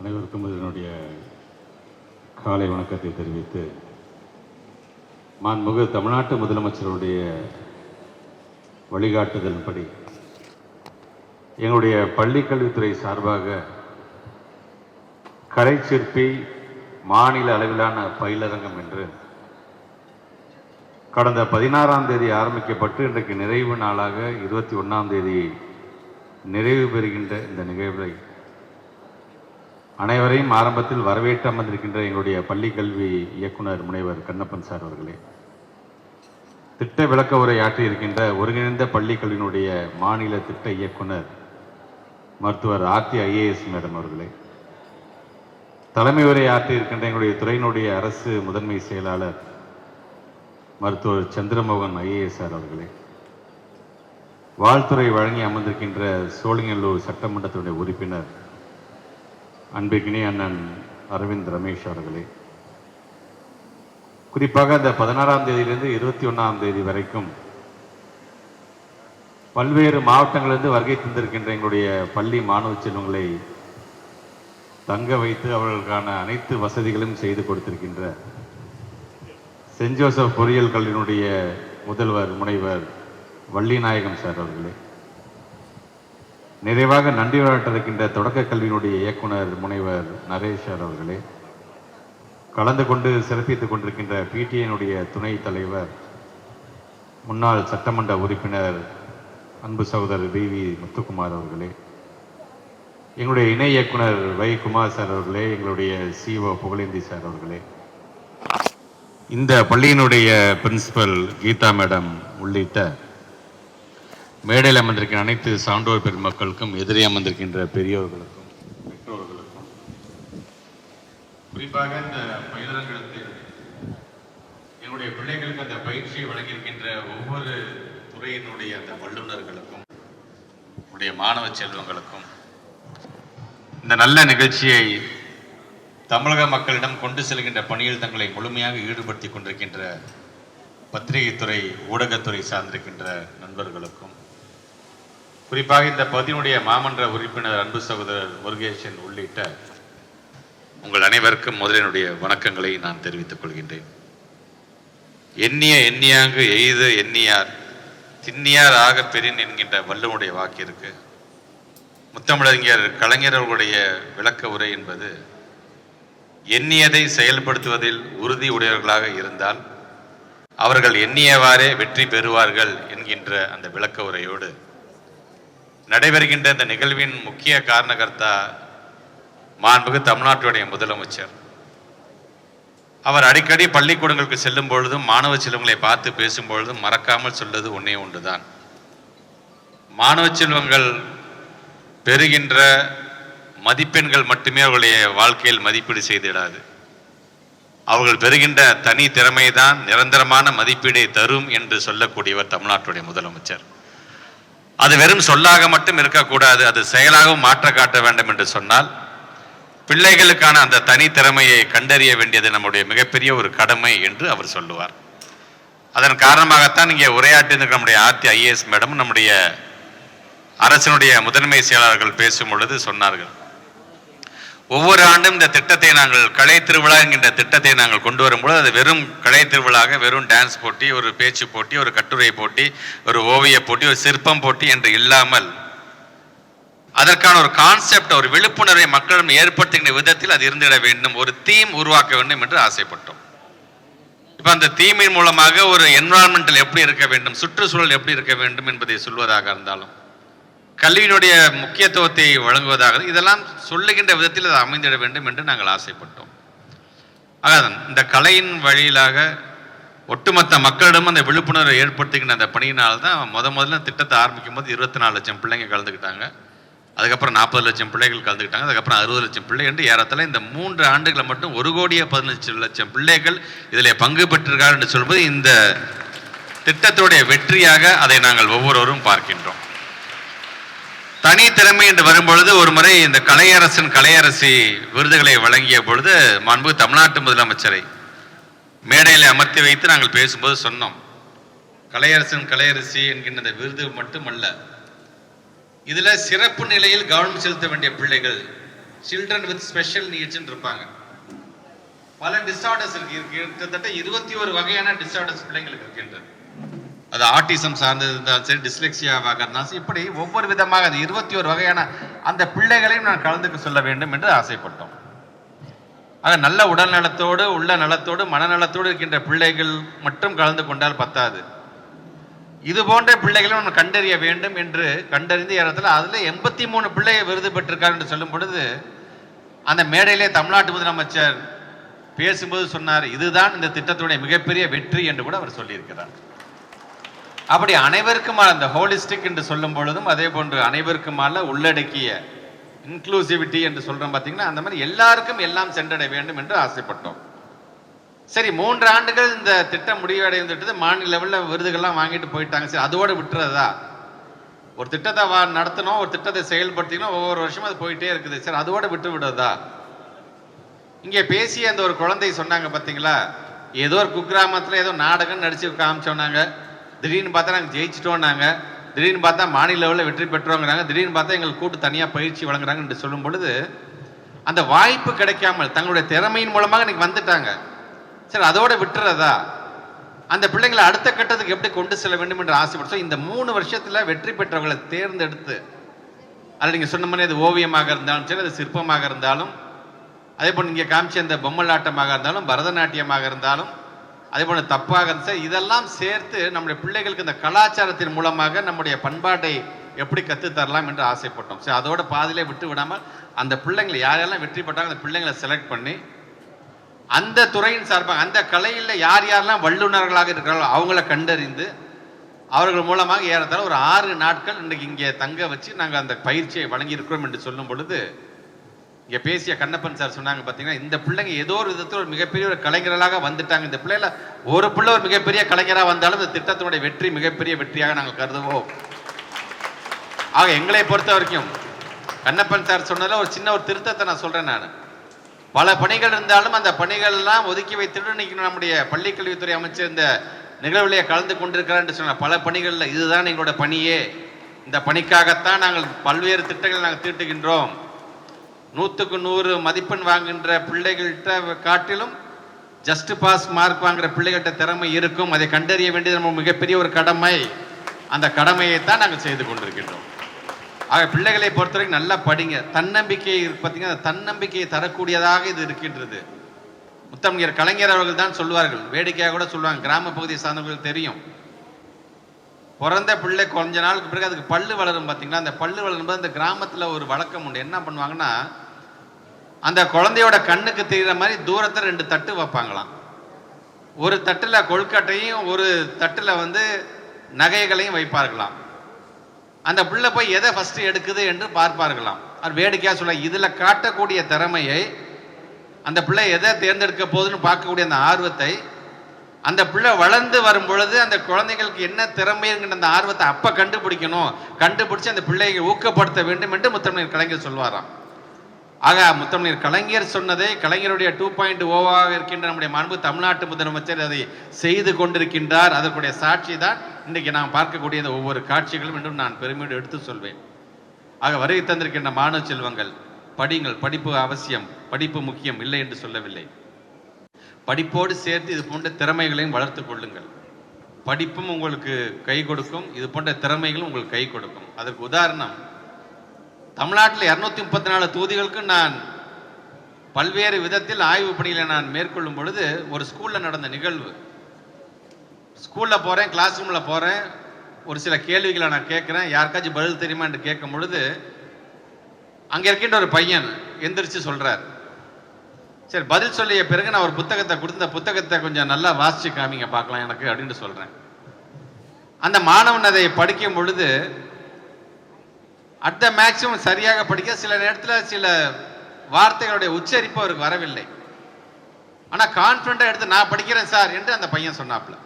அனைவருக்கும் இதனுடைய காலை வணக்கத்தை தெரிவித்து மாண்புமிகு தமிழ்நாட்டு முதலமைச்சருடைய வழிகாட்டுதலின்படி எங்களுடைய பள்ளி கல்வித்துறை சார்பாக கலை சிற்பி மாநில அளவிலான பயிலரங்கம் என்று கடந்த பதினாறாம் தேதி ஆரம்பிக்கப்பட்டு இன்றைக்கு நிறைவு நாளாக இருபத்தி ஒன்றாம் தேதி நிறைவு பெறுகின்ற இந்த நிகழ்வை அனைவரையும் ஆரம்பத்தில் வரவேற்று அமர்ந்திருக்கின்ற எங்களுடைய பள்ளி கல்வி இயக்குனர் முனைவர் கண்ணப்பன் சார் அவர்களே திட்ட விளக்க உரை ஆற்றியிருக்கின்ற ஒருங்கிணைந்த பள்ளி கல்வியினுடைய மாநில திட்ட இயக்குனர் மருத்துவர் ஆர்த்தி ஐஏஎஸ் மேடம் அவர்களே தலைமை உரை ஆற்றியிருக்கின்ற எங்களுடைய துறையினுடைய அரசு முதன்மை செயலாளர் மருத்துவர் சந்திரமோகன் ஐஏஎஸ் சார் அவர்களே வாழ்த்துறை வழங்கி அமர்ந்திருக்கின்ற சோழிங்கல்லூர் சட்டமன்றத்தினுடைய உறுப்பினர் அன்பிற்கினே அண்ணன் அரவிந்த் ரமேஷ் அவர்களே குறிப்பாக இந்த பதினாறாம் தேதியிலிருந்து இருபத்தி ஒன்றாம் தேதி வரைக்கும் பல்வேறு மாவட்டங்களிலிருந்து வருகை தந்திருக்கின்ற எங்களுடைய பள்ளி மாணவ செல்வங்களை தங்க வைத்து அவர்களுக்கான அனைத்து வசதிகளும் செய்து கொடுத்திருக்கின்ற சென்ட் ஜோசப் பொறியியல் கல்லூரியினுடைய முதல்வர் முனைவர் வள்ளிநாயகம் சார் அவர்களே. நிறைவாக நன்றி இருக்கின்ற தொடக்க கல்வியினுடைய இயக்குனர் முனைவர் நரேஷ் சார் அவர்களே கலந்து கொண்டு சிறப்பித்துக் கொண்டிருக்கின்ற பிடிஐனுடைய துணைத் தலைவர் முன்னாள் சட்டமன்ற உறுப்பினர் அன்பு சகோதரர் வி வி முத்துக்குமார் அவர்களே எங்களுடைய இணை இயக்குனர் வை குமார் சார் அவர்களே எங்களுடைய சிஓ புகழேந்தி சார் அவர்களே இந்த பள்ளியினுடைய பிரின்சிபல் கீதா மேடம் உள்ளிட்ட மேடையில் அமர்ந்திருக்கிற அனைத்து சான்றோர் பெருமக்களுக்கும் எதிரே அமர்ந்திருக்கின்ற பெரியோர்களுக்கும் பெற்றோர்களுக்கும் குறிப்பாக இந்த பயிலரங்கத்தில் என்னுடைய பிள்ளைகளுக்கு அந்த பயிற்சியை வழங்கியிருக்கின்ற ஒவ்வொரு துறையினுடைய அந்த வல்லுநர்களுக்கும் உடைய மாணவ செல்வங்களுக்கும் இந்த நல்ல நிகழ்ச்சியை தமிழக மக்களிடம் கொண்டு செல்கின்ற பணியில் தங்களை முழுமையாக ஈடுபடுத்தி கொண்டிருக்கின்ற பத்திரிகைத்துறை ஊடகத்துறை சார்ந்திருக்கின்ற நண்பர்களுக்கும் குறிப்பாக இந்த பகுதியினுடைய மாமன்ற உறுப்பினர் அன்பு சகோதரர் முருகேசன் உள்ளிட்ட உங்கள் அனைவருக்கும் முதலினுடைய வணக்கங்களை நான் தெரிவித்துக் கொள்கின்றேன். எண்ணிய எண்ணியாங்கு எய்து எண்ணியார் திண்ணியார் ஆக பெறின் என்கின்ற வள்ளுவனுடைய வாக்கிற்கு முத்தமிழறிஞர் கலைஞர்களுடைய விளக்க உரை என்பது எண்ணியதை செயல்படுத்துவதில் உறுதி உடையவர்களாக இருந்தால் அவர்கள் எண்ணியவாறே வெற்றி பெறுவார்கள் என்கின்ற அந்த விளக்க உரையோடு நடைபெறுகின்ற இந்த நிகழ்வின் முக்கிய காரணகர்த்தா மாண்புகு தமிழ்நாட்டுடைய முதலமைச்சர். அவர் அடிக்கடி பள்ளிக்கூடங்களுக்கு செல்லும் பொழுதும் மாணவ செல்வங்களை பார்த்து பேசும் பொழுதும் மறக்காமல் சொல்வது ஒன்றே ஒன்றுதான். மாணவ செல்வங்கள் பெறுகின்ற மதிப்பெண்கள் மட்டுமே அவர்களுடைய வாழ்க்கையில் மதிப்பீடு செய்திடாது. அவர்கள் பெறுகின்ற தனி திறமை தான் நிரந்தரமான மதிப்பீடை தரும் என்று சொல்லக்கூடியவர் தமிழ்நாட்டுடைய முதலமைச்சர். அது வெறும் சொல்லாக மட்டும் இருக்கக்கூடாது அது செயலாகவும் மாற்ற காட்ட வேண்டும் என்று சொன்னால் பிள்ளைகளுக்கான அந்த தனித்திறமையை கண்டறிய வேண்டியது நம்முடைய மிகப்பெரிய ஒரு கடமை என்று அவர் சொல்லுவார். அதன் காரணமாகத்தான் இங்கே உரையாற்றியிருக்கிற நம்முடைய ஆர்த்தி ஐஏஎஸ் மேடம் நம்முடைய அரசினுடைய முதன்மை செயலாளர்கள் பேசும் பொழுது சொன்னார்கள். ஒவ்வொரு ஆண்டும் இந்த திட்டத்தை நாங்கள் கலை திருவிழா என்கின்ற திட்டத்தை நாங்கள் கொண்டு வரும்பொழுது அது வெறும் கலை திருவிழாக வெறும் டான்ஸ் போட்டி ஒரு பேச்சு போட்டி ஒரு கட்டுரை போட்டி ஒரு ஓவிய போட்டி ஒரு சிற்பம் போட்டி என்று இல்லாமல் அதற்கான ஒரு கான்செப்ட் ஒரு விழிப்புணர்வை மக்களிடம் ஏற்படுத்துகின்ற விதத்தில் அது இருந்திட வேண்டும் ஒரு தீம் உருவாக்க வேண்டும் என்று ஆசைப்பட்டோம். இப்போ அந்த தீமின் மூலமாக ஒரு என்வரான்மெண்டல் எப்படி இருக்க வேண்டும் சுற்றுச்சூழல் எப்படி இருக்க வேண்டும் என்பதை சொல்வதாக இருந்தாலும் கல்வியினுடைய முக்கியத்துவத்தை வழங்குவதாக இதெல்லாம் சொல்லுகின்ற விதத்தில் அது அமைந்திட வேண்டும் என்று நாங்கள் ஆசைப்பட்டோம். ஆக இந்த கலையின் வழியிலாக ஒட்டுமொத்த மக்களிடமும் அந்த விழிப்புணர்வை ஏற்படுத்துகின்ற அந்த பணியினால் தான் முத முதல்ல திட்டத்தை ஆரம்பிக்கும் போது இருபத்தி நாலு லட்சம் பிள்ளைங்க கலந்துக்கிட்டாங்க. அதுக்கப்புறம் நாற்பது லட்சம் பிள்ளைகள் கலந்துக்கிட்டாங்க. அதுக்கப்புறம் அறுபது லட்சம் பிள்ளை என்று ஏறத்தில் இந்த மூன்று ஆண்டுகளை மட்டும் ஒரு கோடியே பதினஞ்சு லட்சம் பிள்ளைகள் இதில் பங்கு பெற்றிருக்கார் என்று சொல்வது இந்த திட்டத்துடைய வெற்றியாக அதை நாங்கள் ஒவ்வொருவரும் பார்க்கின்றோம். தனி திறமை என்று வரும்பொழுது ஒரு முறை இந்த கலையரசன் கலையரசி விருதுகளை வழங்கிய பொழுது மாண்பு தமிழ்நாட்டு முதலமைச்சரை மேடையில் அமர்த்தி வைத்து நாங்கள் பேசும்போது சொன்னோம். கலையரசன் கலையரசி என்கின்ற இந்த விருது மட்டுமல்ல இதில் சிறப்பு நிலையில் கவனம் செலுத்த வேண்டிய பிள்ளைகள் சில்ட்ரன் வித் ஸ்பெஷல் நீட்ஸ்ன்னு இருப்பாங்க. பல டிஸார்டர்ஸ் இருக்கு. இருக்கு. கிட்டத்தட்ட இருபத்தி ஒரு வகையான டிஸார்டர்ஸ் பிள்ளைங்களுக்கு இருக்கின்றது. அது ஆட்டிசம் சார்ந்தது இருந்தாலும் சரி டிஸ்லெக்சியாவாக இருந்தாலும் சரி, இப்படி ஒவ்வொரு விதமாக அந்த இருபத்தி ஒரு வகையான அந்த பிள்ளைகளையும் நான் கலந்துக்க சொல்ல வேண்டும் என்று ஆசைப்பட்டோம். ஆக நல்ல உடல் நலத்தோடு உள்ள நலத்தோடு மனநலத்தோடு இருக்கின்ற பிள்ளைகள் மட்டும் கலந்து கொண்டால் பத்தாது. இது போன்ற பிள்ளைகளை நம்ம கண்டறிய வேண்டும் என்று கண்டறிந்த இடத்துல அதில் எண்பத்தி மூணு பிள்ளையை விருது பெற்றிருக்கார் என்று சொல்லும் பொழுது அந்த மேடையிலே தமிழ்நாட்டு முதலமைச்சர் பேசும்போது சொன்னார் இதுதான் இந்த திட்டத்துடைய மிகப்பெரிய வெற்றி என்று கூட அவர் சொல்லியிருக்கிறார். அப்படி அனைவருக்குமான அந்த ஹோலிஸ்டிக் என்று சொல்லும் பொழுதும் அதே போன்று அனைவருக்குமான உள்ளடக்கிய இன்க்ளூசிவிட்டி என்று சொல்றோம் பார்த்தீங்கன்னா அந்த மாதிரி எல்லாருக்கும் எல்லாம் சென்றடைய வேண்டும் என்று ஆசைப்பட்டோம். சரி மூன்று ஆண்டுகள் இந்த திட்டம் முடிவடைந்துட்டு மாநில லெவலில் விருதுகள்லாம் வாங்கிட்டு போயிட்டாங்க. சரி அதோட விட்டுறதா? ஒரு திட்டத்தை வா நடத்தணும் ஒரு திட்டத்தை செயல்படுத்திக்கணும் ஒவ்வொரு வருஷமும் அது போயிட்டே இருக்குது. சரி அதோட விட்டு விடுறதா? இங்கே பேசிய அந்த ஒரு குழந்தை சொன்னாங்க பார்த்தீங்களா ஏதோ ஒரு குக்கிராமத்தில் ஏதோ நாடகம் நடிச்சு காமிச்சோன்னாங்க திடீர்னு பார்த்தா நாங்கள் ஜெயிச்சிட்டோம்னாங்க. திடீர்னு பார்த்தா மாநில லெவலில் வெற்றி பெற்றோங்கிறாங்க. திடீர்னு பார்த்தா எங்களுக்கு கூட்டு தனியாக பயிற்சி வழங்குறாங்க என்று சொல்லும் பொழுது அந்த வாய்ப்பு கிடைக்காமல் தங்களுடைய திறமையின் மூலமாக இன்னைக்கு வந்துட்டாங்க. சரி அதோட விட்டுறதா? அந்த பிள்ளைங்களை அடுத்த கட்டத்துக்கு எப்படி கொண்டு செல்ல வேண்டும் என்று ஆசைப்பட்டோம் இந்த மூணு வருஷத்தில் வெற்றி பெற்றவர்களை தேர்ந்தெடுத்து அதில் நீங்கள் சொன்ன மாதிரி அது ஓவியமாக இருந்தாலும் சரி அது சிற்பமாக இருந்தாலும் அதே போல் நீங்கள் காமிச்ச அந்த பொம்மலாட்டமாக இருந்தாலும் பரதநாட்டியமாக இருந்தாலும் அதே போல தப்பாக சார் இதெல்லாம் சேர்த்து நம்முடைய பிள்ளைகளுக்கு இந்த கலாச்சாரத்தின் மூலமாக நம்முடைய பண்பாட்டை எப்படி கற்றுத் தரலாம் என்று ஆசைப்பட்டோம். சரி அதோட பாதியிலே விட்டு விடாமல் அந்த பிள்ளைங்களை யாரெல்லாம் வெற்றி பெற்றாங்க அந்த பிள்ளைங்களை செலக்ட் பண்ணி அந்த துறையின் சார்பாக அந்த கலையில் யார் யாரெல்லாம் வல்லுநர்களாக இருக்கிறார்களோ அவங்கள கண்டறிந்து அவர்கள் மூலமாக ஏறத்தாழ ஒரு ஆறு நாட்கள் இன்றைக்கு இங்கே தங்க வச்சு நாங்கள் அந்த பயிற்சியை வழங்கியிருக்கிறோம் என்று சொல்லும் பொழுது இங்கே பேசிய கண்ணப்பன் சார் சொன்னாங்க பார்த்தீங்கன்னா இந்த பிள்ளைங்க ஏதோ ஒரு விதத்தில் ஒரு மிகப்பெரிய ஒரு கலைஞர்களாக வந்துட்டாங்க. இந்த பிள்ளைல ஒரு பிள்ளை ஒரு மிகப்பெரிய கலைஞராக வந்தாலும் இந்த திட்டத்தினுடைய வெற்றி மிகப்பெரிய வெற்றியாக நாங்கள் கருதுவோம். ஆக எங்களை பொறுத்த வரைக்கும் கண்ணப்பன் சார் சொன்னதில் ஒரு சின்ன ஒரு திருத்தத்தை நான் சொல்கிறேன் நான். பல பணிகள் இருந்தாலும் அந்த பணிகள் எல்லாம் ஒதுக்கி வைத்துட்டு இன்னைக்கு நம்முடைய பள்ளிக்கல்வித்துறை அமைச்சர் இந்த நிகழ்விலே கலந்து கொண்டிருக்கிறார் என்று சொன்ன பல பணிகளில் இதுதான் எங்களோட பணியே. இந்த பணிக்காகத்தான் நாங்கள் பல்வேறு திட்டங்களை நாங்கள் தீட்டுகின்றோம். நூற்றுக்கு நூறு மதிப்பெண் வாங்குகின்ற பிள்ளைகள்கிட்ட காட்டிலும் ஜஸ்ட் பாஸ் மார்க் வாங்குற பிள்ளைகள்கிட்ட திறமை இருக்கும். அதை கண்டறிய வேண்டியது நம்ம மிகப்பெரிய ஒரு கடமை. அந்த கடமையை தான் நாங்கள் செய்து கொண்டிருக்கின்றோம். ஆக பிள்ளைகளை பொறுத்தவரைக்கும் நல்லா படிங்க. தன்னம்பிக்கை பார்த்தீங்கன்னா தன்னம்பிக்கையை தரக்கூடியதாக இது இருக்கின்றது. முத்தமிழர் கலைஞர் அவர்கள் தான் சொல்லுவார்கள். வேடிக்கையாக கூட சொல்லுவாங்க. கிராம பகுதியை சார்ந்தவர்கள் தெரியும். பிறந்த பிள்ளை கொஞ்ச நாளுக்கு பிறகு அதுக்கு பல்லு வளரும் பார்த்தீங்களா அந்த பல்லு வளரும்போது அந்த கிராமத்தில் ஒரு வழக்கம் உண்டு. என்ன பண்ணுவாங்கன்னா அந்த குழந்தையோட கண்ணுக்கு தெரிகிற மாதிரி தூரத்தில் ரெண்டு தட்டு வைப்பாங்களாம். ஒரு தட்டில் கொழுக்கட்டையும் ஒரு தட்டில் வந்து நகைகளையும் வைப்பார்களாம். அந்த பிள்ளை போய் எதை ஃபஸ்ட்டு எடுக்குது என்று பார்ப்பார்களாம். அது வேடிக்கையாக சொல்ல இதில் காட்டக்கூடிய திறமையை அந்த பிள்ளை எதை தேர்ந்தெடுக்க போகுதுன்னு பார்க்கக்கூடிய அந்த ஆர்வத்தை அந்த பிள்ளை வளர்ந்து வரும் பொழுது அந்த குழந்தைகளுக்கு என்ன திறமைங்கிற அந்த ஆர்வத்தை அப்ப கண்டுபிடிக்கணும் கண்டுபிடிச்சு அந்த பிள்ளையை ஊக்கப்படுத்த வேண்டும் என்று முத்தமிழர் கலைஞர் சொல்வாராம். ஆக முத்தமிழர் கலைஞர் சொன்னதை கலைஞருடைய டூ பாயிண்ட் ஓவாக இருக்கின்ற நம்முடைய மாண்பு தமிழ்நாட்டு முதலமைச்சர் அதை செய்து கொண்டிருக்கின்றார். அதற்குடைய சாட்சி தான் இன்றைக்கு நாம் பார்க்கக்கூடிய இந்த ஒவ்வொரு காட்சிகளும் என்றும் நான் பெருமையோடு எடுத்து சொல்வேன். ஆக வருகை தந்திருக்கின்ற மாணவ செல்வங்கள் படிங்கள் படிப்பு அவசியம் படிப்பு முக்கியம் இல்லை என்று சொல்லவில்லை. படிப்போடு சேர்த்து இது போன்ற திறமைகளையும் வளர்த்து கொள்ளுங்கள். படிப்பும் உங்களுக்கு கை கொடுக்கும் இது போன்ற திறமைகளும் உங்களுக்கு கை கொடுக்கும். அதற்கு உதாரணம் தமிழ்நாட்டில் இரநூத்தி முப்பத்தி நாலு தொகுதிகளுக்கு நான் பல்வேறு விதத்தில் ஆய்வு பணிகளை நான் மேற்கொள்ளும் பொழுது ஒரு ஸ்கூலில் நடந்த நிகழ்வு. ஸ்கூலில் போகிறேன் கிளாஸ் ரூமில் போகிறேன் ஒரு சில கேள்விகளை நான் கேட்குறேன் யாருக்காச்சும் பதில் தெரியுமா என்று கேட்கும் பொழுது அங்கே இருக்கின்ற ஒரு பையன் எந்திரிச்சு சொல்கிறார் சரி பதில் சொல்லிய பிறகு நான் ஒரு புத்தகத்தை கொடுத்து இந்த புத்தகத்தை கொஞ்சம் நல்லா வாசிச்சு காமிங்க பார்க்கலாம் எனக்கு அப்படின்னு சொல்கிறேன் அந்த மாணவன் அதை படிக்கும் பொழுது அட் த மேக்சிமம் சரியாக படிக்க சில நேரத்தில் சில வார்த்தைகளுடைய உச்சரிப்பு அவருக்கு வரவில்லை. ஆனால் கான்ஃபிடண்டாக எடுத்து நான் படிக்கிறேன் சார் என்று அந்த பையன் சொன்னாப்புல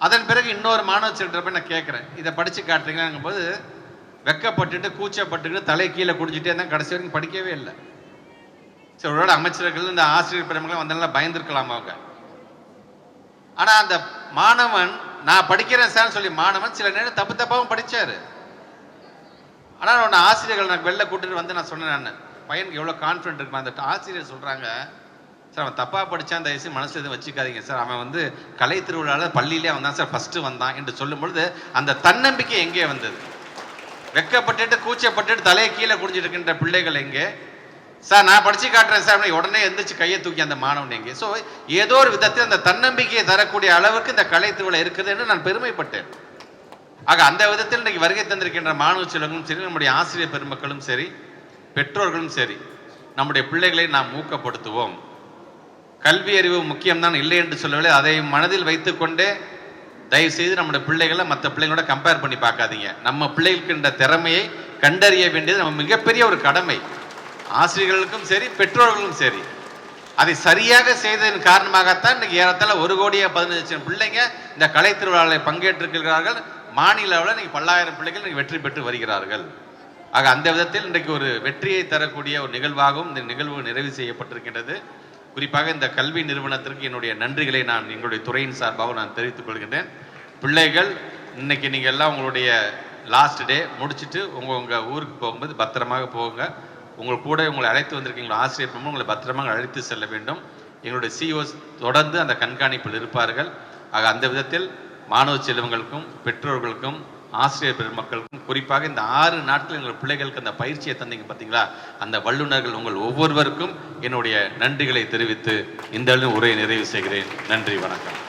அதன் பிறகு இன்னொரு மாணவ செல்ற நான் கேட்குறேன் இதை படித்து காட்டுறீங்களாங்கும் போது வெக்கப்பட்டுட்டு கூச்சப்பட்டுக்கிட்டு தலை கீழே குடிச்சிட்டே இருந்தால் கடைசி வரைக்கும் படிக்கவே இல்லை. சரி ஒருவேளை அமைச்சர்கள் இந்த ஆசிரியர் பெருமக்கள் வந்தாலும் பயந்துருக்கலாம் அவங்க? ஆனால் அந்த மாணவன் நான் படிக்கிறேன் சார் சொல்லி மாணவன் சில நேரம் தப்பு தப்பாகவும் படித்தார் ஆனால் உன்னை ஆசிரியர்கள் நான் வெளில கூட்டிட்டு வந்து நான் சொன்னேன் நான். பையனுக்கு எவ்வளோ கான்ஃபிடென்ட் இருக்குமா? அந்த ஆசிரியர் சொல்கிறாங்க சார் அவன் தப்பாக படித்தான் தயவுசு மனசில் எதுவும் வச்சுக்காதீங்க சார் அவன் வந்து கலை திருவிழாவில் பள்ளியிலே வந்தான் சார் ஃபஸ்ட்டு வந்தான் என்று சொல்லும் பொழுது அந்த தன்னம்பிக்கை எங்கே வந்தது? வெக்கப்பட்டுட்டு கூச்சப்பட்டுட்டு தலையை கீழே குடிஞ்சிட்டு இருக்கின்ற பிள்ளைகள் எங்கே? சார் நான் படிச்சு காட்டுறேன் சார் அப்படின்னு உடனே எந்திரிச்சு கையை தூக்கி அந்த மாணவன் எங்கே ஸோ ஏதோ ஒரு விதத்தில் அந்த தன்னம்பிக்கையை தரக்கூடிய அளவுக்கு இந்த கலை திருவிழா இருக்குது என்று நான் பெருமைப்பட்டேன். ஆக அந்த விதத்தில் இன்னைக்கு வருகை தந்திருக்கின்ற மாணவ செல்வங்களும் சரி நம்முடைய ஆசிரியர் பெருமக்களும் சரி பெற்றோர்களும் சரி நம்முடைய பிள்ளைகளை நாம் ஊக்கப்படுத்துவோம். கல்வி அறிவு முக்கியம்தான் இல்லை என்று சொல்லவில்லை. அதை மனதில் வைத்துக்கொண்டே தயவு செய்து நம்முடைய பிள்ளைகளை மற்ற பிள்ளைங்களோட கம்பேர் பண்ணி பார்க்காதீங்க. நம்ம பிள்ளைகளுக்கு இந்த திறமையை கண்டறிய வேண்டியது நம்ம மிகப்பெரிய ஒரு கடமை. ஆசிரியர்களுக்கும் சரி பெற்றோர்களும் சரி. அதை சரியாக செய்ததன் காரணமாகத்தான் இன்றைக்கி ஏறத்தாழ ஒரு கோடியே பதினஞ்சு லட்சம் பிள்ளைங்க இந்த கலை திருவிழாவில் பங்கேற்றிருக்கிறார்கள். மாநில அளவில் இன்றைக்கி பல்லாயிரம் பிள்ளைகள் இன்றைக்கி வெற்றி பெற்று வருகிறார்கள். ஆக அந்த விதத்தில் இன்றைக்கு ஒரு வெற்றியை தரக்கூடிய ஒரு நிகழ்வாகவும் இந்த நிகழ்வு நிறைவு செய்யப்பட்டிருக்கின்றது. குறிப்பாக இந்த கல்வி நிறுவனத்திற்கு என்னுடைய நன்றிகளை நான் எங்களுடைய துறையின் சார்பாக நான் தெரிவித்துக் கொள்கின்றேன். பிள்ளைகள் இன்னைக்கு நீங்கள் எல்லாம் உங்களுடைய லாஸ்ட் டே முடிச்சுட்டு உங்கள் உங்கள் ஊருக்கு போகும்போது பத்திரமாக போங்க. உங்கள் கூட உங்களை அழைத்து வந்திருக்கீங்களோ ஆசிரியர் பெருமக்கள் உங்களை பத்திரமாக அழைத்து செல்ல வேண்டும். எங்களுடைய சிஓஸ் தொடர்ந்து அந்த கண்காணிப்பில் இருப்பார்கள். ஆக அந்த விதத்தில் மாணவ செல்வங்களுக்கும் பெற்றோர்களுக்கும் ஆசிரியர் பெருமக்களுக்கும் குறிப்பாக இந்த ஆறு நாட்கள் எங்கள் பிள்ளைகளுக்கு அந்த பயிற்சியை தந்தீங்க பார்த்தீங்களா அந்த வல்லுநர்கள் உங்கள் ஒவ்வொருவருக்கும் என்னுடைய நன்றிகளை தெரிவித்து இந்த அளவு உரையை நிறைவு செய்கிறேன். நன்றி வணக்கம்.